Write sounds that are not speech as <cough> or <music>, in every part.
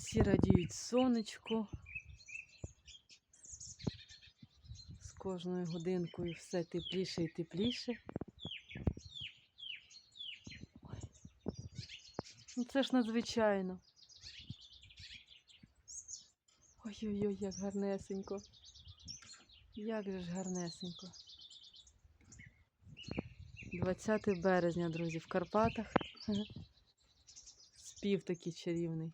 Всі радіють сонечку. З кожною годинкою все тепліше і тепліше. Ну це ж надзвичайно. Ой-ой-ой, як гарнесенько. Як же ж гарнесенько. 20 березня, друзі, в Карпатах. <laughs> Спів такий чарівний.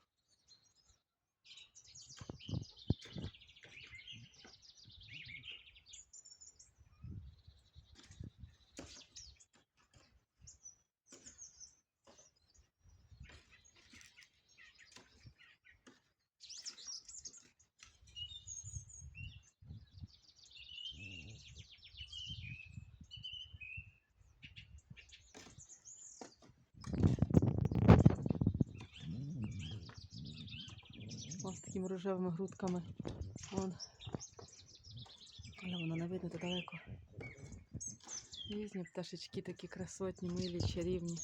Ось такими рожевими грудками. Вон. Але воно не видно то далеко. Різні пташечки такі красотні, милі, чарівні.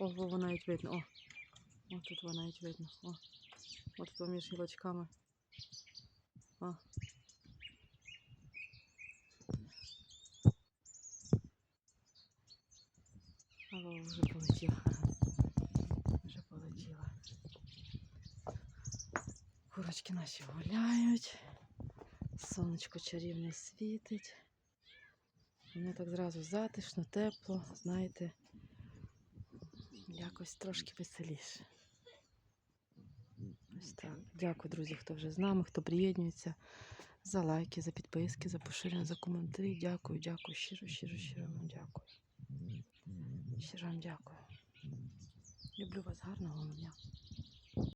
О, во, навіть видно. О, о тут воно навіть видно. О, от тут між гілочками. О. А вже полетіла. Вже полетіла. Курочки наші гуляють. Сонечко чарівне світить. Мені так зразу затишно, тепло, знаєте, якось трошки веселіше. Ось так. Дякую, друзі, хто вже з нами, хто приєднується. За лайки, за підписки, за поширення, за коментарі. Дякую, дякую. Щиро, щиро, щиро вам дякую. Щиро вам дякую. Люблю вас, гарного дня.